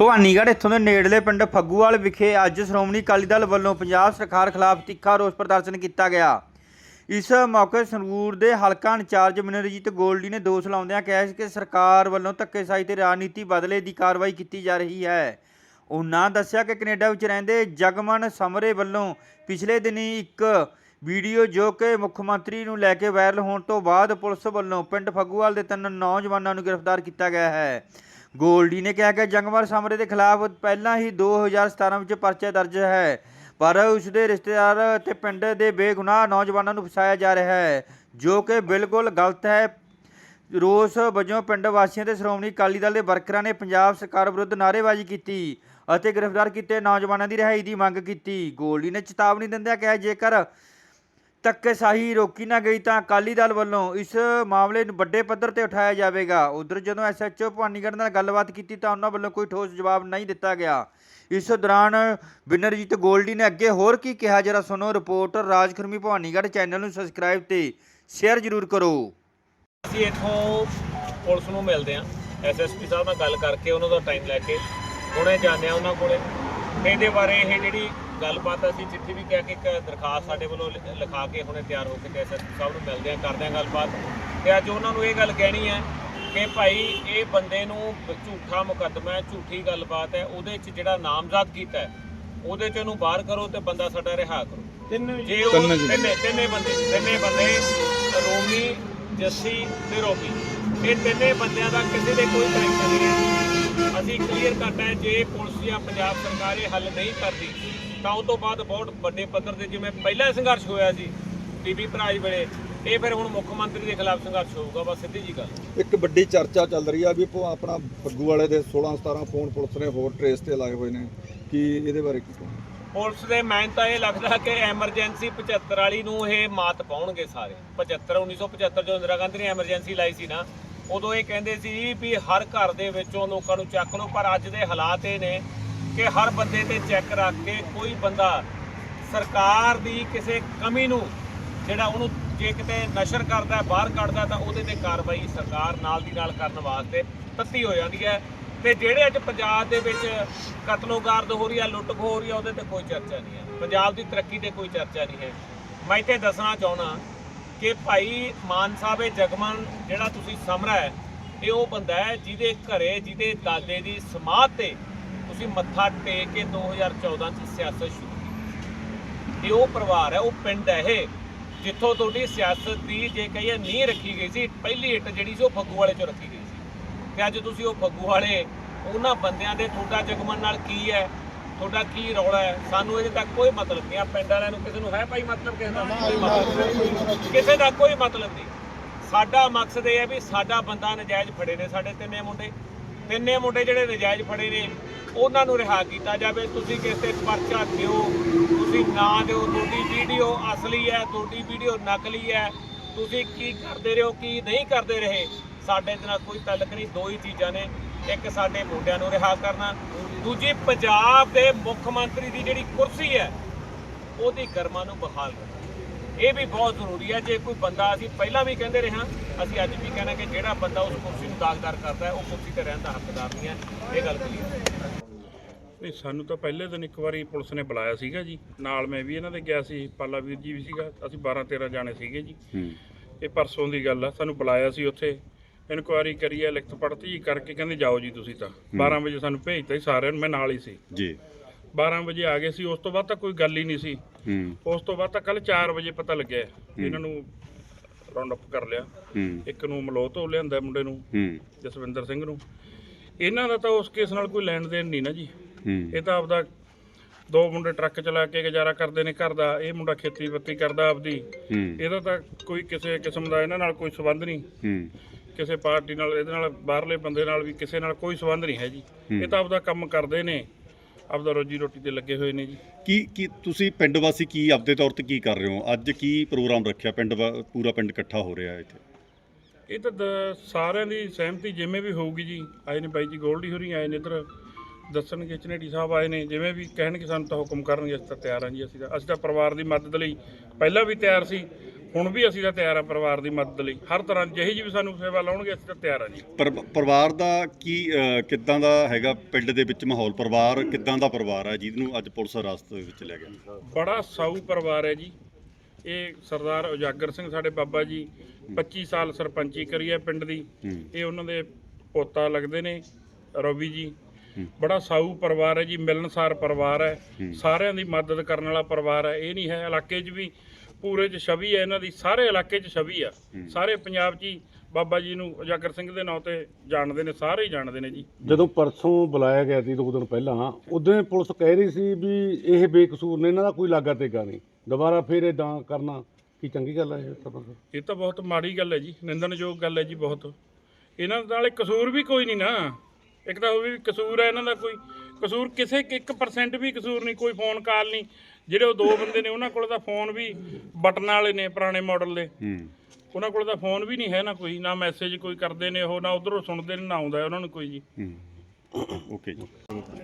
ਭਵਾਨੀਗੜ੍ਹ, ਇੱਥੋਂ ਦੇ ਨੇੜਲੇ ਪਿੰਡ ਫੱਗੂਵਾਲ ਵਿਖੇ ਅੱਜ ਸ਼੍ਰੋਮਣੀ ਅਕਾਲੀ ਦਲ ਵੱਲੋਂ ਪੰਜਾਬ ਸਰਕਾਰ ਖਿਲਾਫ ਤਿੱਖਾ ਰੋਸ ਪ੍ਰਦਰਸ਼ਨ ਕੀਤਾ ਗਿਆ। ਇਸ ਮੌਕੇ ਸੰਗਰੂਰ ਦੇ ਹਲਕਾ ਇੰਚਾਰਜ ਮਨਰਜੀਤ ਗੋਲਡੀ ਨੇ ਦੋਸ਼ ਲਾਉਂਦਿਆਂ ਕਿਹਾ ਕਿ ਸਰਕਾਰ ਵੱਲੋਂ ਧੱਕੇਸ਼ਾਹੀ ਤੇ ਰਾਜਨੀਤੀ ਬਦਲੇ ਦੀ ਕਾਰਵਾਈ ਕੀਤੀ ਜਾ ਰਹੀ ਹੈ। ਉਹਨਾਂ ਦੱਸਿਆ ਕਿ ਕੈਨੇਡਾ ਵਿੱਚ ਰਹਿੰਦੇ ਜਗਮਨ ਸਮਰੇ ਵੱਲੋਂ ਪਿਛਲੇ ਦਿਨੀ ਇੱਕ ਵੀਡੀਓ ਜੋ ਕਿ ਮੁੱਖ ਮੰਤਰੀ ਨੂੰ ਲੈ ਕੇ ਵਾਇਰਲ ਹੋਣ ਤੋਂ ਬਾਅਦ ਪੁਲਿਸ ਵੱਲੋਂ ਪਿੰਡ ਫੱਗੂਵਾਲ ਦੇ ਤਿੰਨ ਨੌਜਵਾਨਾਂ ਨੂੰ ਗ੍ਰਿਫਤਾਰ ਕੀਤਾ ਗਿਆ ਹੈ। ਗੋਲਡੀ ਨੇ ਕਿਹਾ ਕਿ ਜੰਗਮਰ ਸਮਰੇ ਦੇ ਖਿਲਾਫ ਪਹਿਲਾਂ ਹੀ 2017 ਵਿੱਚ ਪਰਚਾ ਦਰਜ ਹੈ, ਪਰ ਉਸ ਦੇ ਰਿਸ਼ਤੇਦਾਰ ਅਤੇ ਪਿੰਡ ਦੇ ਬੇਗੁਨਾਹ ਨੌਜਵਾਨਾਂ ਨੂੰ ਫਸਾਇਆ ਜਾ ਰਿਹਾ ਹੈ, ਜੋ ਕਿ ਬਿਲਕੁਲ ਗਲਤ ਹੈ। ਰੋਸ ਵਜੋਂ ਪਿੰਡ ਵਾਸੀਆਂ ਤੇ ਸ਼੍ਰੋਮਣੀ ਅਕਾਲੀ ਦਲ ਦੇ ਵਰਕਰਾਂ ਨੇ ਪੰਜਾਬ ਸਰਕਾਰ ਵਿਰੁੱਧ ਨਾਅਰੇਬਾਜ਼ੀ ਕੀਤੀ ਅਤੇ ਗ੍ਰਿਫਤਾਰ ਕੀਤੇ ਨੌਜਵਾਨਾਂ ਦੀ ਰਿਹਾਈ ਦੀ ਮੰਗ ਕੀਤੀ। ਗੋਲਡੀ ਨੇ ਚੇਤਾਵਨੀ ਦਿੰਦਿਆਂ ਕਿਹਾ, ਜੇਕਰ ਧੱਕੇਸ਼ਾਹੀ ਰੋਕੀ ਨਾ ਗਈ ਤਾਂ ਅਕਾਲੀ ਦਲ ਵੱਲੋਂ ਇਸ ਮਾਮਲੇ ਨੂੰ ਵੱਡੇ ਪੱਧਰ ਤੇ ਉਠਾਇਆ ਜਾਵੇਗਾ। ਉਧਰ ਜਦੋਂ ਐਸਐਚਓ ਭਵਾਨੀਗੜ੍ਹ ਨਾਲ ਗੱਲਬਾਤ ਕੀਤੀ ਤਾਂ ਉਹਨਾਂ ਵੱਲੋਂ ਕੋਈ ਠੋਸ ਜਵਾਬ ਨਹੀਂ ਦਿੱਤਾ ਗਿਆ। ਇਸ ਦੌਰਾਨ ਬਿਨਰਜੀਤ ਗੋਲਡੀ ਨੇ ਅੱਗੇ ਹੋਰ ਕੀ ਕਿਹਾ? ਜਰਾ ਸੁਣੋ, ਰਿਪੋਰਟਰ ਰਾਜ ਖੁਰਮੀ ਭਵਾਨੀਗੜ੍ਹ ਚੈਨਲ ਨੂੰ ਸਬਸਕ੍ਰਾਈਬ ਤੇ ਸ਼ੇਅਰ ਜ਼ਰੂਰ ਕਰੋ। ਅਸੀਂ ਇੱਥੋਂ ਪੁਲਿਸ ਨੂੰ ਮਿਲਦੇ ਹਾਂ। ਐਸਐਸਪੀ ਸਾਹਿਬ ਨਾਲ ਗੱਲ ਕਰਕੇ ਉਹਨਾਂ ਦਾ ਟਾਈਮ ਲੈ ਕੇ, ਹੁਣੇ ਜਾਂਦੇ ਹਾਂ ਉਹਨਾਂ ਕੋਲੇ। ਇਹਦੇ ਬਾਰੇ ਇਹ ਜਿਹੜੀ ਗੱਲਬਾਤ ਅਸੀਂ ਚਿੱਠੀ ਵੀ ਕਹਿ ਕੇ ਇੱਕ ਦਰਖਾਸਤ ਸਾਡੇ ਵੱਲੋਂ ਲਿ- ਲਿਖਾ ਕੇ ਹੁਣੇ ਤਿਆਰ ਹੋ ਕੇ ਤੇ ਐਸਐਸਪੀ ਸਾਹਿਬ ਨੂੰ ਮਿਲਦੇ ਹਾਂ ਕਰਦੇ ਹਾਂ ਗੱਲਬਾਤ। ਤੇ ਅੱਜ ਉਹਨਾਂ ਨੂੰ ਇਹ ਗੱਲ ਕਹਿਣੀ ਹੈ ਕਿ ਭਾਈ ਇਹ ਬੰਦੇ ਨੂੰ ਝੂਠਾ ਮੁਕੱਦਮਾ ਹੈ ਝੂਠੀ ਗੱਲਬਾਤ ਹੈ ਉਹਦੇ 'ਚ ਜਿਹੜਾ ਨਾਮਜ਼ਦ ਕੀਤਾ ਹੈ ਉਹਦੇ 'ਚ ਉਹਨੂੰ ਬਾਹਰ ਕਰੋ ਤੇ ਬੰਦਾ ਸਾਡਾ ਰਿਹਾ ਕਰੋ। ਜੇ ਉਹ ਤਿੰਨੇ ਤਿੰਨੇ ਬੰਦੇ ਤਿੰਨੇ ਬੰਦੇ ਰੋਮੀ ਜੱਸੀ ਤੇ ਰੋਮੀ। ਇਹ ਤਿੰਨੇ ਬੰਦਿਆਂ ਦਾ ਕਿਸੇ ਦੇ ਕੋਈ ਕਨੈਕਸ਼ਨ ਨਹੀਂ ਹੈ। ਅਸੀਂ ਕਲੀਅਰ ਕਰਨਾ ਹੈ ਜੇ ਪੁਲਿਸ ਜਾਂ ਪੰਜਾਬ ਸਰਕਾਰ ਇਹ ਹੱਲ ਨਹੀਂ ਕਰਦੀ ਤਾਂ ਉਹ ਤੋਂ ਬਾਅਦ ਬਹੁਤ ਵੱਡੇ ਪੱਧਰ ਤੇ ਜਿਵੇਂ ਪਹਿਲਾ ਸੰਘਰਸ਼ ਹੋਇਆ ਸੀ ਬੀਬੀ ਭਰਾਜ ਵੇਲੇ ਇਹ ਫਿਰ ਹੁਣ ਮੁੱਖ ਮੰਤਰੀ ਦੇ ਖਿਲਾਫ ਸੰਘਰਸ਼ ਹੋਊਗਾ ਬਸ ਸਿੱਧੀ ਜੀ ਗੱਲ। ਇੱਕ ਵੱਡੀ ਚਰਚਾ ਚੱਲ ਰਹੀ ਆ ਵੀ ਆਪਣਾ ਫੱਗੂ ਵਾਲੇ ਦੇ 16 17 ਫੋਨ ਪੁਲਿਸ ਨੇ ਹੋਰ ਟ੍ਰੇਸ ਤੇ ਲਾਏ ਹੋਏ ਨੇ ਕੀ ਇਹਦੇ ਬਾਰੇ ਕੀ ਪੁਲਿਸ ਦੇ ਮੈਨ ਤਾਂ ਇਹ ਲੱਗਦਾ ਕਿ ਐਮਰਜੈਂਸੀ 75 ਵਾਲੀ ਨੂੰ ਇਹ ਮਾਤ ਪਾਉਣਗੇ ਸਾਰੇ। 75 1975 ਜਦੋਂ ਇੰਦਰਾ ਗਾਂਧੀ ਨੇ ਐਮਰਜੈਂਸੀ ਲਾਈ ਸੀ ਨਾ ਉਦੋਂ ਇਹ ਕਹਿੰਦੇ ਸੀ ਵੀ ਹਰ ਘਰ ਦੇ ਵਿੱਚੋਂ ਲੋਕਾਂ ਨੂੰ ਚੱਕ ਲਓ ਪਰ ਅੱਜ ਦੇ ਹਾਲਾਤ ਇਹ ਨੇ ਕਿ ਹਰ ਬੰਦੇ ਤੇ ਚੈੱਕ ਰੱਖ ਕੇ ਕੋਈ ਬੰਦਾ ਸਰਕਾਰ ਦੀ ਕਿਸੇ ਕਮੀ ਨੂੰ ਜਿਹੜਾ ਉਹਨੂੰ ਜੇ ਕਿਤੇ ਨਸ਼ਰ ਕਰਦਾ, ਬਾਹਰ ਕੱਢਦਾ ਤਾਂ ਉਹਦੇ ਤੇ ਕਾਰਵਾਈ ਸਰਕਾਰ ਨਾਲ ਦੀ ਨਾਲ ਕਰਨ ਵਾਸਤੇ ਤੱਤੀ ਹੋ ਜਾਂਦੀ ਹੈ। ਤੇ ਜਿਹੜੇ ਅੱਜ ਪੰਜਾਬ ਦੇ ਵਿੱਚ ਕਤਲੋਗਾਰਦ ਹੋ ਰਹੀ ਹੈ ਲੁੱਟ ਹੋ ਰਹੀ ਹੈ ਉਹਦੇ ਤੇ ਕੋਈ ਚਰਚਾ ਨਹੀਂ ਹੈ। ਪੰਜਾਬ ਦੀ ਤਰੱਕੀ ਤੇ ਕੋਈ ਚਰਚਾ ਨਹੀਂ ਹੈ। ਮੈਂ ਇੱਥੇ ਦੱਸਣਾ ਚਾਹਣਾ ਕਿ ਭਾਈ ਮਾਨ ਸਾਹਿਬ ਇਹ ਜਗਮਨ, ਜਿਹੜਾ ਤੁਸੀਂ ਸਮਰਾ ਹੈ, ਇਹ ਉਹ ਬੰਦਾ ਹੈ ਜਿਹਦੇ ਘਰੇ, ਜਿਹਦੇ ਦਾਦੇ ਦੀ ਸਮਾਧ ਤੇ ਤੁਸੀਂ ਮੱਥਾ ਟੇਕ ਕੇ 2014 ਚ ਸਿਆਸਤ ਸ਼ੁਰੂ ਕੀਤੀ। ਇਹ ਉਹ ਪਰਿਵਾਰ ਹੈ ਉਹ ਪਿੰਡ ਹੈ ਇਹ ਜਿੱਥੋਂ ਤੁਹਾਡੀ ਸਿਆਸਤ ਦੀ ਜੇ ਕਹੀਏ ਨੀਂਹ ਰੱਖੀ ਗਈ ਸੀ ਪਹਿਲੀ ਇੱਟ ਜਿਹੜੀ ਸੀ ਉਹ ਫੱਗੂ ਵਾਲੇ ਚੋਂ ਰੱਖੀ ਗਈ ਸੀ। ਤੇ ਅੱਜ ਤੁਸੀਂ ਉਹ ਫੱਗੂ ਵਾਲੇ ਉਹਨਾਂ ਬੰਦਿਆਂ ਦੇ ਤੁਹਾਡਾ ਜਗਮਨ ਨਾਲ ਕੀ ਹੈ ਤੁਹਾਡਾ ਕੀ ਰੌਲਾ ਹੈ? ਸਾਨੂੰ ਇਹਦੇ ਤੱਕ ਕੋਈ ਮਤਲਬ ਨਹੀਂ ਆ ਪਿੰਡ ਵਾਲਿਆਂ ਨੂੰ ਕਿਸੇ ਨੂੰ ਹੈ ਭਾਈ ਮਤਲਬ ਕਿਸੇ ਦਾ? ਕੋਈ ਮਤਲਬ। ਕਿਸੇ ਦਾ ਕੋਈ ਮਤਲਬ ਨਹੀਂ। ਸਾਡਾ ਮਕਸਦ ਇਹ ਹੈ ਵੀ ਸਾਡਾ ਬੰਦਾ ਨਜਾਇਜ਼ ਫੜੇ ਨੇ ਸਾਡੇ ਤਿੰਨੇ ਮੁੰਡੇ। ਤਿੰਨੇ ਮੁੰਡੇ ਜਿਹੜੇ ਨਜਾਇਜ਼ ਫੜੇ ਨੇ ਉਹਨਾਂ ਨੂੰ ਰਿਹਾ ਕੀਤਾ ਜਾਵੇ। ਤੁਸੀਂ ਕਿਸੇ ਤੇ ਪਰਚਾ ਦਿਓ, ਤੁਸੀਂ ਨਾ ਦਿਓ, ਤੁਹਾਡੀ ਵੀਡੀਓ ਅਸਲੀ ਹੈ, ਤੁਹਾਡੀ ਵੀਡੀਓ ਨਕਲੀ ਹੈ। ਤੁਸੀਂ ਕੀ ਕਰਦੇ ਰਹੋ, ਕੀ ਨਹੀਂ ਕਰਦੇ ਰਹੇ? ਸਾਡੇ ਨਾਲ ਕੋਈ ਤਲਕ ਨਹੀਂ, ਦੋ ਹੀ ਚੀਜ਼ਾਂ ਨੇ। ਇੱਕ ਸਾਡੇ ਮੁੰਡਿਆਂ ਨੂੰ ਰਿਹਾ ਕਰਨਾ। ਦੂਜੀ, ਪੰਜਾਬ ਦੇ ਮੁੱਖ ਮੰਤਰੀ ਦੀ ਜਿਹੜੀ ਕੁਰਸੀ ਹੈ, ਉਹਦੀ ਗਰਮਾ ਨੂੰ ਬਹਾਲ ਕਰਨਾ। ਇਹ ਵੀ ਬਹੁਤ ਜ਼ਰੂਰੀ ਹੈ। ਜੇ ਕੋਈ ਬੰਦਾ, ਅਸੀਂ ਪਹਿਲਾਂ ਵੀ ਕਹਿੰਦੇ ਰਹੇ ਹਾਂ, ਅਸੀਂ ਅੱਜ ਵੀ ਕਹਿੰਦੇ ਕਿ ਜਿਹੜਾ ਬੰਦਾ ਉਸ ਕੁਰਸੀ ਨੂੰ ਦਾਗਦਾਰ ਕਰਦਾ ਹੈ, ਉਹ ਕੁਰਸੀ ਤੇ ਰਹਿਣ ਦਾ ਹੱਕਦਾਰ ਨਹੀਂ ਹੈ। ਇਹ ਗੱਲ ਕਲੀਅਰ ਹੈ। ਨਹੀਂ ਸਾਨੂੰ ਤਾਂ ਪਹਿਲੇ ਦਿਨ ਇੱਕ ਵਾਰੀ ਪੁਲਿਸ ਨੇ ਬੁਲਾਇਆ ਸੀਗਾ ਜੀ। ਨਾਲ ਮੈਂ ਵੀ ਇਹਨਾਂ ਦੇ ਗਿਆ ਸੀ ਪਾਲਾ ਵੀਰ ਜੀ ਵੀ ਸੀਗਾ ਅਸੀਂ 12 13 ਜਾਣੇ ਸੀਗੇ ਜੀ। ਇਹ ਪਰਸੋਂ ਦੀ ਗੱਲ ਆ ਸਾਨੂੰ ਬੁਲਾਇਆ ਸੀ ਉੱਥੇ। ਇਨਕੁਆਇਰੀ ਕਰੀ ਹੈ ਲਿਖਤ ਪੜਤੀ ਕਰਕੇ ਕਹਿੰਦੇ ਜਾਓ ਜੀ ਤੁਸੀਂ ਤਾਂ। 12 ਵਜੇ ਸਾਨੂੰ ਭੇਜਤਾ ਸੀ ਸਾਰਿਆਂ ਨੂੰ ਮੈਂ ਨਾਲ ਹੀ ਸੀ। ਜੀ। 12 ਵਜੇ ਆ ਗਏ ਸੀ ਉਸ ਤੋਂ ਬਾਅਦ ਤਾਂ ਕੋਈ ਗੱਲ ਹੀ ਨਹੀਂ ਸੀ। ਹੂੰ। ਉਸ ਤੋਂ ਬਾਅਦ ਤਾਂ ਕੱਲ 4 ਵਜੇ ਪਤਾ ਲੱਗਿਆ ਇਹਨਾਂ ਨੂੰ ਰਾਉਂਡ ਅਪ ਕਰ ਲਿਆ। ਹੂੰ। ਇੱਕ ਨੂੰ ਮਲੋਹ ਤੋਂ ਲਿਆਂਦਾ ਮੁੰਡੇ ਨੂੰ ਹੂੰ। ਜਸਵਿੰਦਰ ਸਿੰਘ ਨੂੰ। ਇਹਨਾਂ ਦਾ ਤਾਂ ਉਸ ਕੇਸ ਨਾਲ ਕੋਈ ਲੈਣ ਦੇਣ ਨਹੀਂ ਨਾ ਜੀ। ਹੂੰ ਇਹ ਤਾਂ ਆਪਦਾ ਦੋ ਮੁੰਡੇ ਟਰੱਕ ਚਲਾ ਕੇ ਗੁਜ਼ਾਰਾ ਕਰਦੇ ਨੇ ਘਰ ਦਾ ਇਹ ਮੁੰਡਾ ਖੇਤੀਬਾੜੀ ਕਰਦਾ ਆਪਦੀ। ਇਹਦਾ ਤਾਂ ਕੋਈ ਕਿਸੇ ਕਿਸਮ ਦਾ ਇਹਨਾਂ ਨਾਲ ਕੋਈ ਸਬੰਧ ਨਹੀਂ। ਕਿਸੇ ਪਾਰਟੀ ਨਾਲ ਇਹਦੇ ਨਾਲ ਬਾਹਰਲੇ ਬੰਦੇ ਨਾਲ ਵੀ ਕਿਸੇ ਨਾਲ ਕੋਈ ਸਬੰਧ ਨਹੀਂ ਹੈ ਜੀ। ਇਹ ਤਾਂ ਆਪਦਾ ਕੰਮ ਕਰਦੇ ਨੇ ਆਪਦਾ ਰੋਜੀ ਰੋਟੀ ਤੇ ਲੱਗੇ ਹੋਏ ਨੇ ਜੀ। ਕੀ ਕੀ ਤੁਸੀਂ ਪਿੰਡ ਵਾਸੀ ਕੀ ਆਪਦੇ ਤੌਰ ਤੇ ਕੀ ਕਰ ਰਹੇ ਹੋ? ਅੱਜ ਕੀ ਪ੍ਰੋਗਰਾਮ ਰੱਖਿਆ ਪਿੰਡ ਪੂਰਾ ਪਿੰਡ ਇਕੱਠਾ ਹੋ ਰਿਹਾ ਇੱਥੇ? ਇਹ ਤਾਂ ਸਾਰਿਆਂ ਦੀ ਸਹਿਮਤੀ ਜਿਵੇਂ ਵੀ ਹੋਊਗੀ ਜੀ। ਆਏ ਨੇ ਬਾਈ ਜੀ ਗੋਲਡੀ ਹੋਰੀ ਆਏ ਨੇ ਇੱਧਰ ਦੱਸਣਗੇ ਚਨੇੜੀ ਸਾਹਿਬ ਆਏ ਨੇ ਜਿਵੇਂ ਵੀ ਕਹਿਣਗੇ ਸਾਨੂੰ ਤਾਂ ਹੁਕਮ ਕਰਨਗੇ ਅਸੀਂ ਤਾਂ ਤਿਆਰ ਹਾਂ ਜੀ ਅਸੀਂ ਤਾਂ ਅਸੀਂ ਤਾਂ ਪਰਿਵਾਰ ਦੀ ਮਦਦ ਲਈ ਪਹਿਲਾਂ ਵੀ ਤਿਆਰ ਸੀ ਹੁਣ ਵੀ ਅਸੀਂ ਤਾਂ ਤਿਆਰ ਆ ਪਰਿਵਾਰ ਦੀ ਮਦਦ ਲਈ। ਹਰ ਤਰ੍ਹਾਂ ਜਿਹੀ ਜੀ ਵੀ ਸਾਨੂੰ ਸੇਵਾ ਲਾਉਣਗੇ ਅਸੀਂ ਤਾਂ ਤਿਆਰ ਆ ਜੀ। ਪਰ ਪਰਿਵਾਰ ਦਾ ਕੀ ਅਹ, ਕਿੱਦਾਂ ਦਾ ਹੈਗਾ ਪਿੰਡ ਦੇ ਵਿੱਚ ਮਾਹੌਲ? ਪਰਿਵਾਰ ਕਿੱਦਾਂ ਦਾ ਪਰਿਵਾਰ ਹੈ ਜਿਹਨੂੰ ਅੱਜ ਪੁਲਿਸ ਹਿਰਾਸਤ ਦੇ ਵਿੱਚ ਲੈ ਗਿਆ? ਬੜਾ ਸਾਊ ਪਰਿਵਾਰ ਹੈ ਜੀ। ਇਹ ਸਰਦਾਰ ਉਜਾਗਰ ਸਿੰਘ ਸਾਡੇ ਬਾਬਾ ਜੀ 25 ਸਾਲ ਸਰਪੰਚੀ ਕਰੀ ਹੈ ਪਿੰਡ ਦੀ। ਹੂੰ। ਇਹ ਉਹਨਾਂ ਦੇ ਪੋਤਾ ਲੱਗਦੇ ਨੇ ਰਵੀ ਜੀ। ਹੂੰ। ਬੜਾ ਸਾਊ ਪਰਿਵਾਰ ਹੈ ਜੀ ਮਿਲਨਸਾਰ ਪਰਿਵਾਰ ਹੈ। ਸਾਰਿਆਂ ਦੀ ਮਦਦ ਕਰਨ ਵਾਲਾ ਪਰਿਵਾਰ ਹੈ। ਇਹ ਨਹੀਂ ਹੈ ਇਲਾਕੇ 'ਚ ਵੀ ਪੂਰੇ 'ਚ ਛਵੀ ਹੈ ਇਹਨਾਂ ਦੀ ਸਾਰੇ ਇਲਾਕੇ 'ਚ ਛਵੀ ਆ। ਸਾਰੇ ਪੰਜਾਬ 'ਚ ਹੀ ਬਾਬਾ ਜੀ ਨੂੰ ਉਜਾਗਰ ਸਿੰਘ ਦੇ ਨਾਂ ਤੇ ਜਾਣਦੇ ਨੇ ਸਾਰੇ ਹੀ ਜਾਣਦੇ ਨੇ ਜੀ। ਜਦੋਂ ਪਰਸੋਂ ਬੁਲਾਇਆ ਗਿਆ ਸੀ ਦੋ ਦਿਨ ਪਹਿਲਾਂ ਉਦੋਂ ਪੁਲਿਸ ਕਹਿ ਰਹੀ ਸੀ ਵੀ ਇਹ ਬੇਕਸੂਰ ਨੇ ਇਹਨਾਂ ਦਾ ਕੋਈ ਲਾਗਾ ਟੇਗਾ ਨਹੀਂ। ਦੁਬਾਰਾ ਫਿਰ ਇਦਾਂ ਕਰਨਾ ਕੀ ਚੰਗੀ ਗੱਲ ਹੈ ਇਹ? ਇਹ ਤਾਂ ਬਹੁਤ ਮਾੜੀ ਗੱਲ ਹੈ ਜੀ ਨਿੰਦਣਯੋਗ ਗੱਲ ਹੈ ਜੀ ਬਹੁਤ। ਇਹਨਾਂ ਨਾਲ ਕਸੂਰ ਵੀ ਕੋਈ ਨਹੀਂ ਨਾ। ਇੱਕ ਤਾਂ ਉਹ ਵੀ ਕਸੂਰ ਹੈ ਇਹਨਾਂ ਦਾ ਕੋਈ। ਕਸੂਰ ਕਿਸੇ 1% ਵੀ ਕਸੂਰ ਨਹੀਂ ਕੋਈ ਫੋਨ ਕਾਲ ਨਹੀਂ। ਜਿਹੜੇ ਉਹ ਦੋ ਬੰਦੇ ਨੇ ਉਹਨਾਂ ਕੋਲ ਤਾਂ ਫੋਨ ਵੀ ਬਟਨ ਵਾਲੇ ਨੇ ਪੁਰਾਣੇ ਮਾਡਲ ਦੇ। ਹੂੰ। ਉਹਨਾਂ ਕੋਲ ਤਾਂ ਫੋਨ ਵੀ ਨਹੀਂ ਹੈ ਨਾ ਕੋਈ ਨਾ ਮੈਸੇਜ ਕੋਈ ਕਰਦੇ ਨੇ ਉਹ ਨਾ ਉਧਰੋਂ ਸੁਣਦੇ ਨੇ ਨਾ ਆਉਂਦਾ ਉਹਨਾਂ ਨੂੰ ਕੋਈ ਜੀ। ਹੂੰ। ਓਕੇ ਜੀ।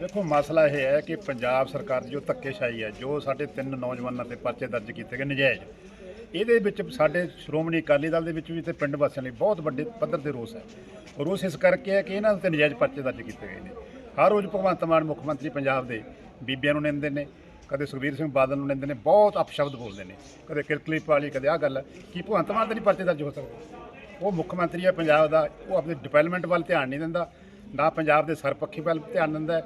ਦੇਖੋ ਮਸਲਾ ਇਹ ਹੈ ਕਿ ਪੰਜਾਬ ਸਰਕਾਰ ਦੀ ਜੋ ਧੱਕੇਸ਼ਾਹੀ ਹੈ ਜੋ ਸਾਡੇ ਤਿੰਨ ਨੌਜਵਾਨਾਂ ਤੇ ਪਰਚੇ ਦਰਜ ਕੀਤੇ ਗਏ ਨਜਾਇਜ਼ ਇਹਦੇ ਵਿੱਚ ਸਾਡੇ ਸ਼੍ਰੋਮਣੀ ਅਕਾਲੀ ਦਲ ਦੇ ਵਿੱਚ ਵੀ ਤੇ ਪਿੰਡ ਵਾਸੀਆਂ ਲਈ ਬਹੁਤ ਵੱਡੇ ਪੱਧਰ ਤੇ ਰੋਸ ਹੈ। ਰੋਸ ਇਸ ਕਰਕੇ ਹੈ ਕਿ ਇਹਨਾਂ ਤੇ ਨਜਾਇਜ਼ ਪਰਚੇ ਦਰਜ ਕੀਤੇ ਗਏ ਨੇ। ਹਰ ਰੋਜ਼ ਭਗਵੰਤ ਮਾਨ ਮੁੱਖ ਮੰਤਰੀ ਪੰਜਾਬ ਦੇ ਬੀਬੀਆਂ ਨੂੰ ਨਿੰਦਦੇ ਨੇ ਕਦੇ ਸੁਖਬੀਰ ਸਿੰਘ ਬਾਦਲ ਨੂੰ ਨਿੰਦਦੇ ਨੇ ਬਹੁਤ ਅਪਸ਼ਬਦ ਬੋਲਦੇ ਨੇ। ਕਦੇ ਕਿਰਕਲੀਪ ਵਾਲੀ ਕਦੇ ਆਹ ਗੱਲ ਕਿ ਭਗਵੰਤ ਮਾਨ ਤੇ ਨਹੀਂ ਪਰਚੇ ਦਰਜ ਹੋ ਸਕਦੇ। ਉਹ ਮੁੱਖ ਮੰਤਰੀ ਹੈ ਪੰਜਾਬ ਦਾ ਉਹ ਆਪਣੇ ਡਿਵੈਲਪਮੈਂਟ ਵੱਲ ਧਿਆਨ ਨਹੀਂ ਦਿੰਦਾ ਨਾ ਪੰਜਾਬ ਦੇ ਸਰਪੱਖੀ ਵੱਲ ਧਿਆਨ ਦਿੰਦਾ।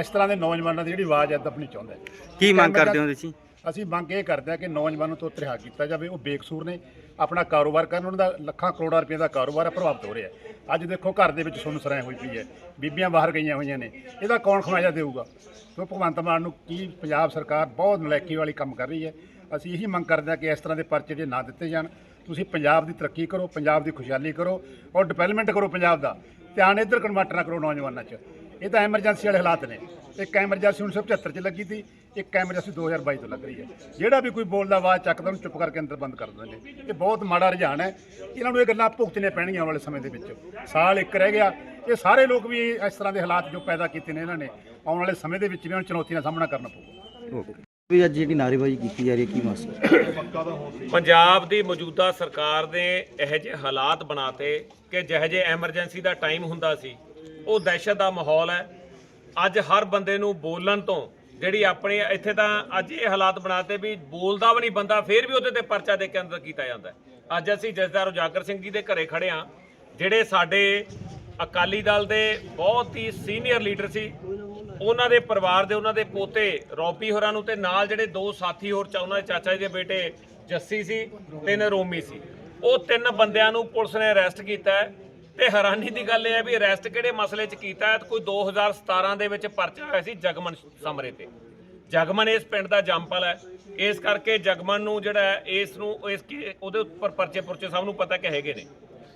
ਇਸ ਤਰ੍ਹਾਂ ਦੇ ਨੌਜਵਾਨਾਂ ਦੀ ਜਿਹੜੀ ਆਵਾਜ਼ ਹੈ ਦੱਬਣੀ ਚਾਹੁੰਦਾ ਕੀ ਮੰਗ ਕਰਦੇ ਹੋ ਤੁਸੀਂ? ਅਸੀਂ ਮੰਗ ਇਹ ਕਰਦੇ ਹਾਂ ਕਿ ਨੌਜਵਾਨਾਂ ਤੋਂ ਰਿਹਾ ਕੀਤਾ ਜਾਵੇ। ਉਹ ਬੇਕਸੂਰ ਨੇ। ਆਪਣਾ ਕਾਰੋਬਾਰ ਕਰਨ, ਉਹਨਾਂ ਦਾ ਲੱਖਾਂ ਕਰੋੜਾਂ ਰੁਪਏ ਦਾ ਕਾਰੋਬਾਰ ਹੈ ਪ੍ਰਭਾਵਿਤ ਹੋ ਰਿਹਾ ਅੱਜ ਦੇਖੋ, ਘਰ ਦੇ ਵਿੱਚ ਸੁੰਨ ਸਰਾਏ ਹੋਈ ਪਈ ਹੈ। ਬੀਬੀਆਂ ਬਾਹਰ ਗਈਆਂ ਹੋਈਆਂ ਨੇ। ਇਹਦਾ ਕੌਣ ਖਮਾਇਆ ਦੇਊਗਾ? ਸੋ ਭਗਵੰਤ ਮਾਨ ਨੂੰ ਕੀ ਪੰਜਾਬ ਸਰਕਾਰ ਬਹੁਤ ਨਲਾਇਕੀ ਵਾਲੀ ਕੰਮ ਕਰ ਰਹੀ ਹੈ। ਅਸੀਂ ਇਹੀ ਮੰਗ ਕਰਦੇ ਹਾਂ ਕਿ ਇਸ ਤਰ੍ਹਾਂ ਦੇ ਪਰਚੇ ਜੇ ਨਾ ਦਿੱਤੇ ਜਾਣ, ਤੁਸੀਂ ਪੰਜਾਬ ਦੀ ਤਰੱਕੀ ਕਰੋ, ਪੰਜਾਬ ਦੀ ਖੁਸ਼ਹਾਲੀ ਕਰੋ ਔਰ ਡਿਵੈਲਪਮੈਂਟ ਕਰੋ ਪੰਜਾਬ ਦਾ। ਧਿਆਨ ਇੱਧਰ ਕਨਵਰਟ ਨਾ ਕਰੋ ਨੌਜਵਾਨਾਂ 'ਚ। ਇਹ ਤਾਂ ਐਮਰਜੈਂਸੀ ਵਾਲੇ ਹਾਲਾਤ ਨੇ। ਇੱਕ ਐਮਰਜੈਂਸੀ 1975 'ਚ ਲੱਗੀ ਸੀ ਇੱਕ ਐਮਰਜੈਂਸੀ 2022 ਤੋਂ ਲੱਗ ਰਹੀ ਹੈ। ਜਿਹੜਾ ਵੀ ਕੋਈ ਬੋਲਦਾ ਆਵਾਜ਼ ਚੱਕਦਾ ਉਹਨੂੰ ਚੁੱਪ ਕਰਕੇ ਅੰਦਰ ਬੰਦ ਕਰ ਦਿੰਦੇ ਨੇ। ਇਹ ਬਹੁਤ ਮਾੜਾ ਰੁਝਾਨ ਹੈ। ਇਹਨਾਂ ਨੂੰ ਇਹ ਗੱਲਾਂ ਭੁਗਤਣੀਆਂ ਪੈਣਗੀਆਂ ਆਉਣ ਵਾਲੇ ਸਮੇਂ ਦੇ ਵਿੱਚ। ਸਾਲ ਇੱਕ ਰਹਿ ਗਿਆ। ਇਹ ਸਾਰੇ ਲੋਕ ਵੀ ਇਸ ਤਰ੍ਹਾਂ ਦੇ ਹਾਲਾਤ ਜੋ ਪੈਦਾ ਕੀਤੇ ਨੇ ਇਹਨਾਂ ਨੇ ਆਉਣ ਵਾਲੇ ਸਮੇਂ ਦੇ ਵਿੱਚ ਵੀ ਇਹਨਾਂ ਨੂੰ ਚੁਣੌਤੀਆਂ ਦਾ ਸਾਹਮਣਾ ਕਰਨਾ ਪਊਗਾ। ਵੀ ਅੱਜ ਜਿਹੜੀ ਨਾਅਰੇਬਾਜ਼ੀ ਕੀਤੀ ਜਾ ਰਹੀ ਹੈ ਕੀ ਮਸਲਾ ਪੰਜਾਬ ਦੀ ਮੌਜੂਦਾ ਸਰਕਾਰ ਨੇ ਇਹੋ ਜਿਹੇ ਹਾਲਾਤ ਬਣਾਤੇ ਕਿ ਜਿਹੋ ਜਿਹੇ ਐਮਰਜੈਂਸੀ ਦਾ ਟਾਈਮ ਹੁੰਦਾ ਸੀ ਉਹ ਦਹਿਸ਼ਤ ਦਾ ਮਾਹੌਲ ਹੈ। ਅੱਜ ਹਰ ਬੰਦੇ ਨੂੰ ਬੋਲਣ ਤੋਂ ਜਿਹੜੀ ਆਪਣੇ ਇੱਥੇ ਤਾਂ ਅੱਜ ਇਹ ਹਾਲਾਤ ਬਣਾਤੇ ਵੀ ਬੋਲਦਾ ਵੀ ਨਹੀਂ ਬੰਦਾ, ਫੇਰ ਵੀ ਉਹਦੇ ਤੇ ਪਰਚਾ ਦੇ ਕੇ ਅੰਦਰ ਕੀਤਾ ਜਾਂਦਾ ਅੱਜ ਅਸੀਂ ਜਸਦਾਰ ਉਜਾਗਰ ਸਿੰਘ ਜੀ ਦੇ ਘਰੇ ਖੜੇ ਆ ਜਿਹੜੇ ਸਾਡੇ ਅਕਾਲੀ ਦਲ ਦੇ ਬਹੁਤ ਹੀ ਸੀਨੀਅਰ ਲੀਡਰ ਸੀ। ਉਹਨਾਂ ਦੇ ਪਰਿਵਾਰ ਦੇ ਉਹਨਾਂ ਦੇ ਪੋਤੇ ਰੌਪੀ ਹੋਰਾਂ ਨੂੰ ਤੇ ਨਾਲ ਜਿਹੜੇ ਦੋ ਸਾਥੀ ਹੋਰ ਚਾ ਉਹਨਾਂ ਦੇ ਚਾਚਾ ਜੀ ਦੇ ਬੇਟੇ ਜੱਸੀ ਸੀ ਤੇ ਨਰੋਮੀ ਸੀ। ਉਹ ਤਿੰਨ ਬੰਦਿਆਂ ਨੂੰ ਪੁਲਿਸ ਨੇ ਅਰੈਸਟ ਕੀਤਾ ਤੇ ਹੈਰਾਨੀ ਦੀ ਗੱਲ ਇਹ ਹੈ ਵੀ ਅਰੈਸਟ ਕਿਹੜੇ ਮਸਲੇ 'ਚ ਕੀਤਾ ਹੈ? ਕੋਈ 2017 ਦੇ ਵਿੱਚ ਪਰਚਾ ਹੋਇਆ ਸੀ ਜਗਮਨ ਸਮਰੇ ਤੇ। ਜਗਮਨ ਇਸ ਪਿੰਡ ਦਾ ਜੰਪਲ ਹੈ। ਇਸ ਕਰਕੇ ਜਗਮਨ ਨੂੰ ਜਿਹੜਾ ਇਸ ਨੂੰ ਇਸ ਉਹਦੇ ਉੱਪਰ ਪਰਚੇ ਪੁਰਚੇ ਸਭ ਨੂੰ ਪਤਾ ਕਿ ਹੈਗੇ ਨੇ।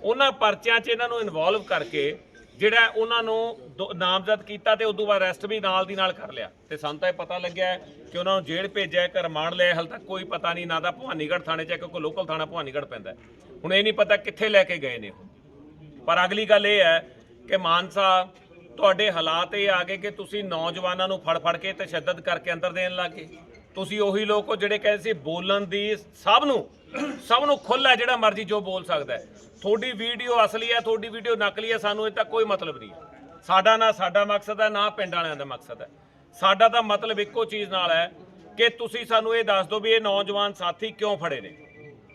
ਉਹਨਾਂ ਪਰਚਿਆਂ 'ਚ ਇਹਨਾਂ ਨੂੰ ਇਨਵੋਲਵ ਕਰਕੇ ਜਿਹੜਾ ਉਹਨਾਂ ਨੂੰ ਦੋ- ਨਾਮਜ਼ਦ ਕੀਤਾ ਤੇ ਉਦੋਂ ਬਾਅਦ ਅਰੈਸਟ ਵੀ ਨਾਲ ਦੀ ਨਾਲ ਕਰ ਲਿਆ। ਤੇ ਸਾਨੂੰ ਤਾਂ ਇਹ ਪਤਾ ਲੱਗਿਆ ਕਿ ਉਹਨਾਂ ਨੂੰ ਜੇਲ੍ਹ ਭੇਜਿਆ ਹੈ, ਕਿ ਰਿਮਾਂਡ ਲਿਆ ਹਾਲ ਤੱਕ ਕੋਈ ਪਤਾ ਨਹੀਂ ਨਾ ਦਾ ਭਵਾਨੀਗੜ੍ਹ ਥਾਣੇ 'ਚ ਹੈ, ਕਿਉਂਕਿ ਲੋਕਲ ਥਾਣਾ ਭਵਾਨੀਗੜ੍ਹ ਪੈਂਦਾ ਹੁਣ ਇਹ ਨਹੀਂ ਪਤਾ ਕਿੱਥੇ ਲੈ ਕੇ ਗਏ ਨੇ ਪਰ ਅਗਲੀ ਗੱਲ ਇਹ ਹੈ ਕਿ ਮਾਨਸਾ ਤੁਹਾਡੇ ਹਾਲਾਤ ਇਹ ਆ ਗਏ ਕਿ ਤੁਸੀਂ ਨੌਜਵਾਨਾਂ ਨੂੰ ਫੜ ਫੜ ਕੇ ਤਸ਼ੱਦਦ ਕਰਕੇ ਅੰਦਰ ਦੇਣ ਲੱਗੇ। ਤੁਸੀਂ ਉਹੀ ਲੋਕ ਹੋ ਜਿਹੜੇ ਕਹਿੰਦੇ ਸੀ ਬੋਲਣ ਦੀ ਸਭ ਨੂੰ ਸਭ ਨੂੰ ਖੁੱਲ੍ਹ ਹੈ ਜਿਹੜਾ ਮਰਜ਼ੀ ਜੋ ਬੋਲ ਸਕਦਾ ਹੈ। ਤੁਹਾਡੀ ਵੀਡੀਓ ਅਸਲੀ ਹੈ, ਤੁਹਾਡੀ ਵੀਡੀਓ ਨਕਲੀ ਹੈ, ਸਾਨੂੰ ਇਹ ਤਾਂ ਕੋਈ ਮਤਲਬ ਨਹੀਂ ਹੈ। ਸਾਡਾ ਨਾ ਸਾਡਾ ਮਕਸਦ ਹੈ, ਨਾ ਪਿੰਡ ਵਾਲਿਆਂ ਦਾ ਮਕਸਦ ਹੈ। ਸਾਡਾ ਤਾਂ ਮਤਲਬ ਇੱਕੋ ਚੀਜ਼ ਨਾਲ ਹੈ ਕਿ ਤੁਸੀਂ ਸਾਨੂੰ ਇਹ ਦੱਸ ਦਿਓ ਵੀ ਇਹ ਨੌਜਵਾਨ ਸਾਥੀ ਕਿਉਂ ਫੜੇ ਨੇ।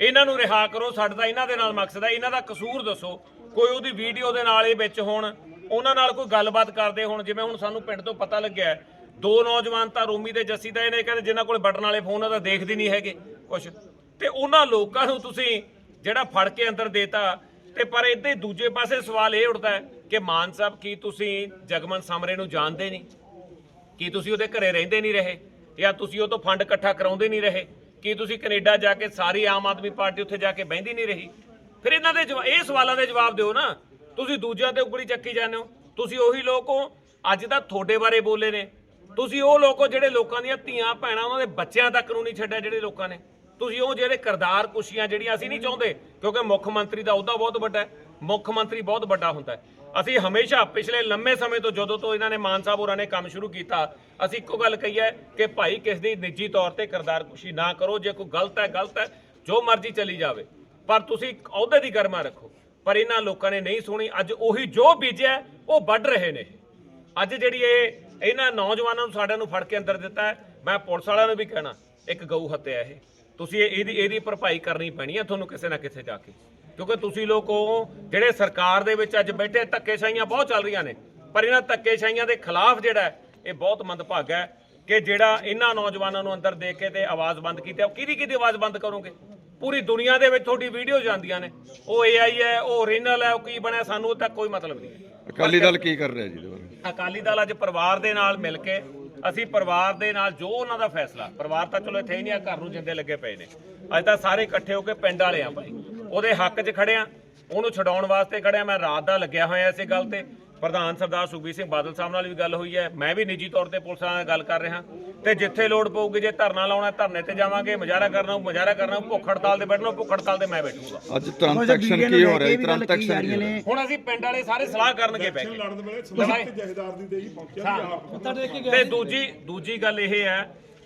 ਇਹਨਾਂ ਨੂੰ ਰਿਹਾ ਕਰੋ, ਸਾਡਾ ਤਾਂ ਇਹਨਾਂ ਦੇ ਨਾਲ ਮਕਸਦ ਹੈ, ਇਹਨਾਂ ਦਾ ਕਸੂਰ ਦੱਸੋ ਕੋਈ ਉਹਦੀ ਵੀਡੀਓ ਦੇ ਨਾਲ ਇਹ ਵਿੱਚ ਹੋਣ, ਉਹਨਾਂ ਨਾਲ ਕੋਈ ਗੱਲਬਾਤ ਕਰਦੇ ਹੋਣ, ਜਿਵੇਂ ਹੁਣ ਸਾਨੂੰ ਪਿੰਡ ਤੋਂ ਪਤਾ ਲੱਗਿਆ ਦੋ ਨੌਜਵਾਨ ਤਾਂ ਰੋਮੀ ਤੇ ਜੱਸੀ ਦਾ ਇਹਨੇ ਕਹਿੰਦੇ ਜਿਨ੍ਹਾਂ ਕੋਲ ਬਟਨ ਵਾਲੇ ਫੋਨ ਆ ਤਾਂ ਦੇਖਦੇ ਨਹੀਂ ਹੈਗੇ, ਕੁਛ। ਤੇ ਉਹਨਾਂ ਲੋਕਾਂ ਨੂੰ ਤੁਸੀਂ ਜਿਹੜਾ ਫੜ ਕੇ ਅੰਦਰ ਦੇਤਾ, ਤੇ ਪਰ ਇਹਦੇ ਦੂਜੇ ਪਾਸੇ ਸਵਾਲ ਇਹ ਉੱਠਦਾ ਹੈ ਕਿ ਮਾਨ ਸਾਹਿਬ, ਕੀ ਤੁਸੀਂ ਜਗਮਨ ਸਮਰੇ ਨੂੰ ਜਾਣਦੇ ਨਹੀਂ? ਕੀ ਤੁਸੀਂ ਉਹਦੇ ਘਰੇ ਰਹਿੰਦੇ ਨਹੀਂ ਰਹੇ? ਜਾਂ ਤੁਸੀਂ ਉਹ ਤੋਂ ਫੰਡ ਇਕੱਠਾ ਕਰਾਉਂਦੇ ਨਹੀਂ ਰਹੇ? ਕੀ ਤੁਸੀਂ ਕੈਨੇਡਾ ਜਾ ਕੇ ਸਾਰੀ ਆਮ ਆਦਮੀ ਪਾਰਟੀ ਉੱਥੇ ਜਾ ਕੇ ਬਹਿੰਦੀ ਨਹੀਂ ਰਹੀ? ਫਿਰ ਇਹਨਾਂ ਦੇ ਜਵਾ- ਇਹ ਸਵਾਲਾਂ ਦੇ ਜਵਾਬ ਦਿਓ ਨਾ। ਤੁਸੀਂ ਦੂਜਿਆਂ ਤੇ ਉਂਗਲੀ ਚੱਕੀ ਜਾਂਦੇ ਹੋ। ਤੁਸੀਂ ਉਹੀ ਲੋਕ ਹੋ, ਅੱਜ ਤਾਂ ਤੁਹਾਡੇ ਬਾਰੇ ਬੋਲੇ ਨੇ। ਤੁਸੀਂ ਉਹ ਲੋਕ ਹੋ ਜਿਹੜੇ ਲੋਕਾਂ ਦੀਆਂ ਧੀਆਂ, ਭੈਣਾਂ, ਉਹਨਾਂ ਦੇ ਬੱਚਿਆਂ ਤੱਕ ਨੂੰ ਨਹੀਂ ਛੱਡਿਆ ਜਿਹੜੇ ਲੋਕਾਂ ਨੇ। ਤੁਸੀਂ ਉਹ ਜਿਹੜੇ ਕਰਦਾਰ ਕੁਸ਼ੀਆਂ ਜਿਹੜੀਆਂ ਅਸੀਂ ਨਹੀਂ ਚਾਹੁੰਦੇ, ਕਿਉਂਕਿ ਮੁੱਖ ਮੰਤਰੀ ਦਾ ਅਹੁਦਾ ਬਹੁਤ ਵੱਡਾ ਹੈ। ਮੁੱਖ ਮੰਤਰੀ ਬਹੁਤ ਵੱਡਾ ਹੁੰਦਾ ਹੈ। ਅਸੀਂ ਹਮੇਸ਼ਾ ਪਿਛਲੇ ਲੰਮੇ ਸਮੇਂ ਤੋਂ ਜਦੋਂ ਤੋਂ ਇਹਨਾਂ ਨੇ ਮਾਨ ਸਾਹਿਬ ਹੋਰਾਂ ਨੇ ਕੰਮ ਸ਼ੁਰੂ ਕੀਤਾ, ਅਸੀਂ ਇੱਕੋ ਗੱਲ ਕਹੀ ਹੈ ਕਿ ਭਾਈ ਕਿਸ ਦੀ ਨਿੱਜੀ ਤੌਰ ਤੇ ਕਰਦਾਰ ਕੁਸ਼ੀ ਨਾ ਕਰੋ। ਜੇ ਕੋਈ ਗਲਤ ਹੈ ਗਲਤ ਹੈ, ਜੋ ਮਰਜ਼ੀ ਚਲੀ ਜਾਵੇ। ਪਰ ਤੁਸੀਂ ਅਹੁਦੇ ਦੀ ਗਰਮਾ ਰੱਖੋ। ਪਰ ਇਹਨਾਂ ਲੋਕਾਂ ਨੇ ਨਹੀਂ ਸੁਣੀ। ਅੱਜ ਉਹੀ ਜੋ ਬੀਜਿਆ, ਉਹ ਵੱਢ ਰਹੇ ਨੇ। ਅੱਜ ਜਿਹੜੀ ਇਹ ਇਹਨਾਂ ਨੌਜਵਾਨਾਂ ਨੂੰ ਸਾਰਿਆਂ ਨੂੰ ਫੜ ਕੇ ਅੰਦਰ ਦਿੱਤਾ ਹੈ, ਮੈਂ ਪੁਲਿਸ ਵਾਲਿਆਂ ਨੂੰ ਵੀ ਕਹਿਣਾ, ਇੱਕ ਗਊ ਹੱਤਿਆ ਇਹ। ਤੁਸੀਂ ਇਹਦੀ ਇਹਦੀ ਭਰਪਾਈ ਕਰਨੀ ਪੈਣੀ ਹੈ ਤੁਹਾਨੂੰ ਕਿਸੇ ਨਾ ਕਿਸੇ ਜਾ ਕੇ। ਕਿਉਂਕਿ ਤੁਸੀਂ ਲੋਕ ਉਹ ਜਿਹੜੇ ਸਰਕਾਰ ਦੇ ਵਿੱਚ ਅੱਜ ਬੈਠੇ, ਧੱਕੇਸ਼ਾਹੀਆਂ ਬਹੁਤ ਚੱਲ ਰਹੀਆਂ ਨੇ। ਪਰ ਇਹਨਾਂ ਧੱਕੇਸ਼ਾਹੀਆਂ ਦੇ ਖਿਲਾਫ ਜਿਹੜਾ ਇਹ ਬਹੁਤ ਮੰਦਭਾਗਾ ਹੈ ਕਿ ਜਿਹੜਾ ਇਹਨਾਂ ਨੌਜਵਾਨਾਂ ਨੂੰ ਅੰਦਰ ਦੇ ਕੇ ਤੇ ਆਵਾਜ਼ ਬੰਦ ਕੀਤੀ ਉਹ ਕਿਹਦੀ ਕਿਹਦੀ ਆਵਾਜ਼ ਬੰਦ ਕਰੋਗੇ? ਪੂਰੀ ਦੁਨੀਆ ਦੇ ਵਿੱਚ ਤੁਹਾਡੀ ਵੀਡੀਓ ਜਾਂਦੀਆਂ ਨੇ। ਉਹ ਏਆਈ ਹੈ ਉਹ ਓਰੀਜਨਲ ਹੈ ਉਹ ਕੀ ਬਣਿਆ ਸਾਨੂੰ ਤਾਂ ਕੋਈ ਮਤਲਬ ਨਹੀਂ ਅਕਾਲੀ ਦਲ ਕੀ ਕਰ ਰਿਹਾ ਜੀ ਇਹਦੇ ਬਾਰੇ? ਅਕਾਲੀ ਦਲ ਅੱਜ ਪਰਿਵਾਰ ਦੇ ਨਾਲ ਮਿਲ ਕੇ ਅਸੀਂ ਪਰਿਵਾਰ ਦੇ ਨਾਲ ਜੋ ਉਹਨਾਂ ਦਾ ਫੈਸਲਾ ਪਰਿਵਾਰ ਤਾਂ ਚਲੋ ਇੱਥੇ ਹੀ ਨਹੀਂ ਆ ਘਰ ਨੂੰ ਜਿੰਦੇ ਲੱਗੇ ਪਏ ਨੇ। ਅੱਜ ਤਾਂ ਸਾਰੇ ਇਕੱਠੇ ਹੋ ਕੇ ਪਿੰਡ ਵਾਲੇ ਆ ਭਾਈ। ਉਹਦੇ ਹੱਕ 'ਚ ਖੜੇ ਆ ਉਹਨੂੰ ਛਡਾਉਣ ਵਾਸਤੇ ਖੜਿਆ ਮੈਂ ਰਾਤ ਦਾ ਲੱਗਿਆ ਹੋਇਆ ਇਸੇ ਗੱਲ ਤੇ। ਪ੍ਰਧਾਨ ਸਰਦਾਰ ਸੁਖਬੀਰ ਸਿੰਘ ਬਾਦਲ ਸਾਹਿਬ ਨਾਲ ਵੀ ਗੱਲ ਹੋਈ ਹੈ। ਮੈਂ ਵੀ ਨਿੱਜੀ ਤੌਰ ਤੇ ਪੁਲਿਸ ਨਾਲ ਗੱਲ ਕਰ ਰਿਹਾ। ਤੇ ਜਿੱਥੇ ਲੋੜ ਪਊਗੀ ਜੇ ਧਰਨਾ ਲਾਉਣਾ ਧਰਨੇ ਤੇ ਜਾਵਾਂਗੇ। ਮੁਜ਼ਾਹਰਾ ਕਰਨਾ ਉਹ ਮੁਜ਼ਾਹਰਾ ਕਰਨਾ ਭੁੱਖ ਹੜਤਾਲ ਤੇ ਬੈਠਣਾ ਭੁੱਖ ਹੜਤਾਲ ਤੇ ਮੈਂ ਬੈਠੂਗਾ। ਅੱਜ ਤੁਰੰਤ ਐਕਸ਼ਨ ਕੀ ਹੋ ਰਿਹਾ ਤੁਰੰਤ ਐਕਸ਼ਨ ਕੀ ਹੋ ਰਿਹਾ? ਹੁਣ ਅਸੀਂ ਪਿੰਡ ਵਾਲੇ ਸਾਰੇ ਸਲਾਹ ਕਰਨਗੇ ਲੜਨ ਵੇਲੇ ਦੇ ਪਹੁੰਚਿਆ ਤੇ ਦੂਜੀ ਦੂਜੀ ਗੱਲ ਇਹ ਹੈ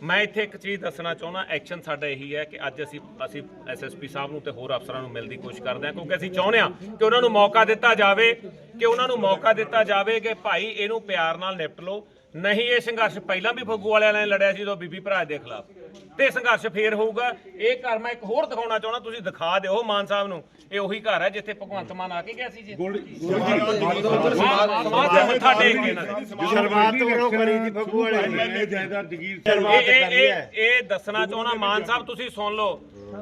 ਮੈਂ ਇੱਥੇ ਇੱਕ ਚੀਜ਼ ਦੱਸਣਾ ਚਾਹੁੰਦਾ ਐਕਸ਼ਨ ਸਾਡਾ ਇਹੀ ਹੈ ਕਿ ਅੱਜ ਅਸੀਂ ਅਸੀਂ ਐਸਐਸਪੀ ਸਾਹਿਬ ਨੂੰ ਤੇ ਹੋਰ ਅਫਸਰਾਂ ਨੂੰ ਮਿਲਣ ਦੀ ਕੋਸ਼ਿਸ਼ ਕਰਦੇ ਹਾਂ, ਕਿਉਂਕਿ ਅਸੀਂ ਚਾਹੁੰਦੇ ਹਾਂ ਕਿ ਉਹਨਾਂ ਨੂੰ ਮੌਕਾ ਦਿੱਤਾ ਜਾਵੇ, ਕਿ ਉਹਨਾਂ ਨੂੰ ਮੌਕਾ ਦਿੱਤਾ ਜਾਵੇ ਕਿ ਭਾਈ ਇਹਨੂੰ ਪਿਆਰ ਨਾਲ ਨਿਪਟ ਲਓ। ਨਹੀਂ, ਇਹ ਸੰਘਰਸ਼ ਪਹਿਲਾਂ ਵੀ ਫੱਗੂ ਵਾਲਿਆਂ ਨੇ ਲੜਿਆ ਸੀ ਜਦੋਂ ਬੀਬੀ ਭਰਾ ਦੇ ਖਿਲਾਫ। ਤੇ ਸੰਘਰਸ਼ ਫੇਰ ਹੋਊਗਾ ਇਹ ਘਰ ਮੈਂ ਇੱਕ ਹੋਰ ਦਿਖਾਉਣਾ ਚਾਹੁੰਦਾ ਤੁਸੀਂ ਦਿਖਾ ਦਿਓ ਮਾਨ ਸਾਹਿਬ ਨੂੰ ਇਹ ਉਹੀ ਘਰ ਹੈ ਜਿੱਥੇ ਭਗਵੰਤ ਮਾਨ ਆ ਕੇ ਗਿਆ ਸੀ ਜੀ ਮੱਥਾ ਟੇਕ ਕੇ ਇਹਨਾਂ ਦੇ ਸ਼ੁਰੂਆਤ ਕਰੋ ਕਰੀ ਦੀ ਫੱਗੂ ਵਾਲੇ ਨੇ ਜਾਇਦਾਦ ਜਗੀਰ ਇਹ ਇਹ- ਇਹ ਇਹ ਦੱਸਣਾ ਚਾਹੁੰਦਾ ਮਾਨ ਸਾਹਿਬ ਤੁਸੀਂ ਸੁਣ ਲਓ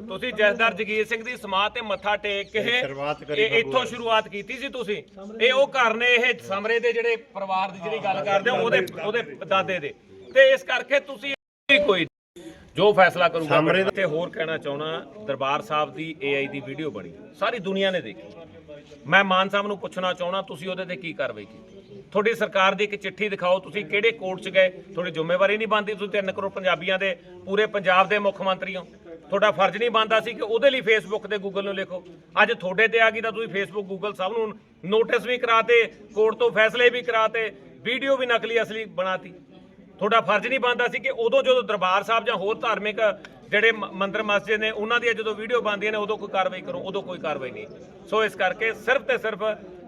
ਤੁਸੀਂ ਜਸਦਰ ਜਗੀਰ ਸਿੰਘ ਦੀ ਸਮਾਧ ਤੇ ਮੱਥਾ ਟੇਕ ਕੇ ਇਹ ਇੱਥੋਂ ਸ਼ੁਰੂਆਤ ਕੀਤੀ ਸੀ ਤੁਸੀਂ ਇਹ ਉਹ ਘਰ ਨੇ ਇਹ ਸਮਰੇ ਦੇ ਜਿਹੜੇ ਪਰਿਵਾਰ ਦੀ ਜਿਹੜੀ ਗੱਲ ਕਰਦੇ ਹੋ ਉਹਦੇ ਉਹਦੇ ਦਾਦੇ ਦੇ ਤੇ ਇਸ ਕਰਕੇ ਤੁਸੀਂ ਕੋਈ ਜੋ ਫੈਸਲਾ ਕਰੂਗਾ ਮੈਂ ਤੇ ਹੋਰ ਕਹਿਣਾ ਚਾਹਣਾ ਦਰਬਾਰ ਸਾਹਿਬ ਦੀ ਏਆਈ ਦੀ ਵੀਡੀਓ ਬਣੀ। ਸਾਰੀ ਦੁਨੀਆ ਨੇ ਦੇਖੀ। ਮੈਂ ਮਾਨ ਸਾਹਿਬ ਨੂੰ ਪੁੱਛਣਾ ਚਾਹਣਾ ਤੁਸੀਂ ਉਹਦੇ ਤੇ ਕੀ ਕਾਰਵਾਈ ਕੀਤੀ? ਤੁਹਾਡੀ ਸਰਕਾਰ ਦੀ ਇੱਕ ਚਿੱਠੀ ਦਿਖਾਓ ਤੁਸੀਂ ਕਿਹੜੇ ਕੋਰਟ 'ਚ ਗਏ? ਤੁਹਾਡੀ ਜ਼ਿੰਮੇਵਾਰੀ ਨਹੀਂ ਬਣਦੀ ਤੁਸੀਂ 3 ਕਰੋੜ ਪੰਜਾਬੀਆਂ ਦੇ ਪੂਰੇ ਪੰਜਾਬ ਦੇ ਮੁੱਖ ਮੰਤਰੀ ਹੋ। ਤੁਹਾਡਾ ਫਰਜ਼ ਨਹੀਂ ਬਣਦਾ ਸੀ ਕਿ ਉਹਦੇ ਲਈ ਫੇਸਬੁੱਕ ਤੇ ਗੂਗਲ ਨੂੰ ਲਿਖੋ। ਅੱਜ ਤੁਹਾਡੇ ਤੇ ਆ ਗਈ ਤਾਂ ਤੁਸੀਂ ਫੇਸਬੁੱਕ ਗੂਗਲ ਸਭ ਨੂੰ ਨੋਟਿਸ ਵੀ ਕਰਾਤੇ ਕੋਰਟ ਤੋਂ ਫੈਸਲੇ ਵੀ ਕਰਾਤੇ ਵੀਡੀਓ ਵੀ ਨਕਲੀ ਅਸਲੀ ਬਣਾਤੀ। ਤੁਹਾਡਾ ਫਰਜ਼ ਨਹੀਂ ਬਣਦਾ ਸੀ ਕਿ ਉਦੋਂ ਜਦੋਂ ਦਰਬਾਰ ਸਾਹਿਬ ਜਾਂ ਹੋਰ ਧਾਰਮਿਕ ਜਿਹੜੇ ਮੰਦਰ ਮਸਜਿਦ ਨੇ, ਉਹਨਾਂ ਦੀਆਂ ਜਦੋਂ ਵੀਡੀਓ ਬਣਦੀਆਂ ਨੇ, ਉਦੋਂ ਕੋਈ ਕਾਰਵਾਈ ਕਰੋ, ਉਦੋਂ ਕੋਈ ਕਾਰਵਾਈ ਨਹੀਂ। ਸੋ ਇਸ ਕਰਕੇ ਸਿਰਫ ਤੇ ਸਿਰਫ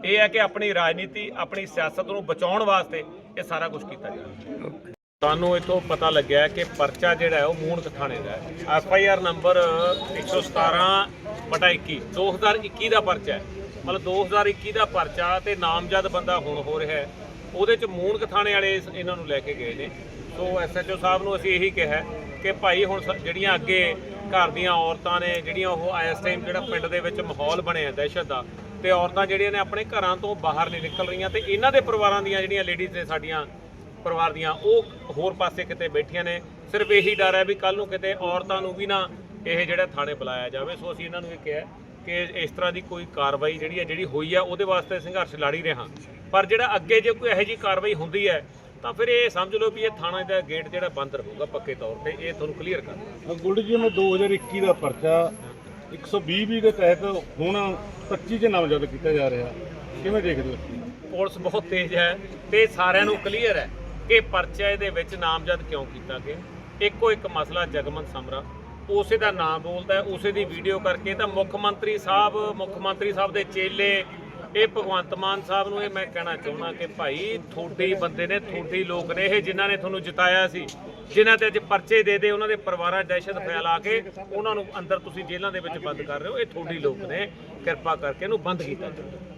ਇਹ ਹੈ ਕਿ ਆਪਣੀ ਰਾਜਨੀਤੀ, ਆਪਣੀ ਸਿਆਸਤ ਨੂੰ ਬਚਾਉਣ ਵਾਸਤੇ ਇਹ ਸਾਰਾ ਕੁਝ ਕੀਤਾ ਜਾ ਰਿਹਾ। ਸਾਨੂੰ ਇਥੋਂ ਪਤਾ ਲੱਗਿਆ ਕਿ ਪਰਚਾ ਜਿਹੜਾ ਹੈ, ਉਹ ਮੂਣਕ ਥਾਣੇ ਦਾ ਹੈ। ਐਫ ਆਈ ਆਰ ਨੰਬਰ 117 ਬਟਾ 21 2021 ਦਾ ਪਰਚਾ ਹੈ। ਮਤਲਬ 2021 ਦਾ ਪਰਚਾ ਤੇ ਨਾਮਜ਼ਦ ਬੰਦਾ ਹੁਣ ਹੋ ਰਿਹਾ ਹੈ। ਉਹਦੇ ਚ ਮੂਣਕ ਥਾਣੇ ਵਾਲੇ ਇਸ- ਇਹਨਾਂ ਨੂੰ ਲੈ ਕੇ ਗਏ ਨੇ। ਸੋ ਐਸਐਚਓ ਸਾਹਿਬ ਨੂੰ ਅਸੀਂ ਇਹੀ ਕਿਹਾ ਕਿ ਭਾਈ ਹੁਣ ਸ- ਜਿਹੜੀਆਂ ਅੱਗੇ ਘਰ ਦੀਆਂ ਔਰਤਾਂ ਨੇ, ਜਿਹੜੀਆਂ ਉਹ ਇਸ ਟਾਈਮ ਜਿਹੜਾ ਪਿੰਡ ਦੇ ਵਿੱਚ ਮਾਹੌਲ ਬਣਿਆ ਦਹਿਸ਼ਤ ਦਾ, ਤੇ ਔਰਤਾਂ ਜਿਹੜੀਆਂ ਨੇ ਆਪਣੇ ਘਰਾਂ ਤੋਂ ਬਾਹਰ ਨਹੀਂ ਨਿਕਲ ਰਹੀਆਂ, ਤੇ ਇਹਨਾਂ ਦੇ ਪਰਿਵਾਰਾਂ ਦੀਆਂ ਜਿਹੜੀਆਂ ਲੇਡੀਜ਼ ਨੇ ਸਾਡੀਆਂ ਪਰਿਵਾਰ ਦੀਆਂ, ਉਹ ਹੋਰ ਪਾਸੇ ਕਿਤੇ ਬੈਠੀਆਂ ਨੇ। ਸਿਰਫ ਇਹੀ ਡਰ ਹੈ ਵੀ ਕੱਲ ਨੂੰ ਕਿਤੇ ਔਰਤਾਂ ਨੂੰ ਵੀ ਨਾ ਇਹ ਜਿਹੜਾ ਥਾਣੇ ਬੁਲਾਇਆ ਜਾਵੇ। ਸੋ ਅਸੀਂ ਇਹਨਾਂ ਨੂੰ ਇਹ ਕਿਹਾ ਕਿ ਇਸ ਤਰ੍ਹਾਂ ਦੀ ਕੋਈ ਕਾਰਵਾਈ ਜਿਹੜੀ ਹੈ, ਜਿਹੜੀ ਹੋਈ ਹੈ ਉਹਦੇ ਵਾਸਤੇ ਸੰਘਰਸ਼ ਲੜ ਹੀ। ਰਿਹਾ ਪਰ ਜਿਹੜਾ ਅੱਗੇ ਜੇ ਕੋਈ ਇਹੋ ਜਿਹੀ ਕਾਰਵਾਈ ਹੁੰਦੀ ਹੈ ਤਾਂ ਫਿਰ ਇਹ ਸਮਝ ਲਓ ਵੀ ਇਹ ਥਾਣਾ ਦਾ ਗੇਟ ਜਿਹੜਾ ਬੰਦ ਰਹੂਗਾ ਪੱਕੇ ਤੌਰ ਤੇ ਇਹ ਤੁਹਾਨੂੰ ਕਲੀਅਰ ਕਰ ਗੁੱਡ ਜੀ ਮੈਂ 2021 ਦਾ ਪਰਚਾ 120 ਵੀ ਦੇ ਤਹਿਤ ਹੁਣ 25 ਚ ਨਾਮਜ਼ਦ ਕੀਤਾ ਜਾ ਰਿਹਾ। ਕਿਵੇਂ ਦੇਖਦੇ ਹੋ? ਪੁਲਿਸ ਬਹੁਤ ਤੇਜ਼ ਹੈ ਤੇ ਸਾਰਿਆਂ ਨੂੰ ਕਲੀਅਰ ਹੈ ਕਿ ਪਰਚੇ ਦੇ ਵਿੱਚ ਨਾਮਜ਼ਦ ਕਿਉਂ ਕੀਤਾ ਗਿਆ। ਇੱਕੋ ਇੱਕ ਮਸਲਾ ਜਗਮਨ ਸਮਰਾ। ਉਸੇ ਦਾ ਨਾਮ ਬੋਲਦਾ ਉਸੇ ਦੀ ਵੀਡੀਓ ਕਰਕੇ ਤਾਂ ਮੁੱਖ ਮੰਤਰੀ ਸਾਹਿਬ ਮੁੱਖ ਮੰਤਰੀ ਸਾਹਿਬ ਦੇ ਚੇਲੇ ਇਹ ਭਗਵੰਤ ਮਾਨ ਸਾਹਿਬ ਨੂੰ ਇਹ ਮੈਂ ਕਹਿਣਾ ਚਾਹੁੰਦਾ ਕਿ ਭਾਈ ਤੁਹਾਡੇ ਹੀ ਬੰਦੇ ਨੇ, ਤੁਹਾਡੇ ਹੀ ਲੋਕ ਨੇ ਇਹ ਜਿਨ੍ਹਾਂ ਨੇ ਤੁਹਾਨੂੰ ਜਿਤਾਇਆ ਸੀ, ਜਿਨ੍ਹਾਂ ਤੇ ਅੱਜ ਪਰਚੇ ਦੇ ਦੇ ਉਹਨਾਂ ਦੇ ਪਰਿਵਾਰਾਂ ਦਹਿਸ਼ਤ ਫੈਲਾ ਕੇ ਉਹਨਾਂ ਨੂੰ ਅੰਦਰ ਤੁਸੀਂ ਜੇਲ੍ਹਾਂ ਦੇ ਵਿੱਚ ਬੰਦ ਕਰ ਰਹੇ ਹੋ, ਇਹ ਤੁਹਾਡੇ ਲੋਕ ਨੇ, ਕਿਰਪਾ ਕਰਕੇ ਇਹਨੂੰ ਬੰਦ ਕੀਤਾ ਜਾਵੇ।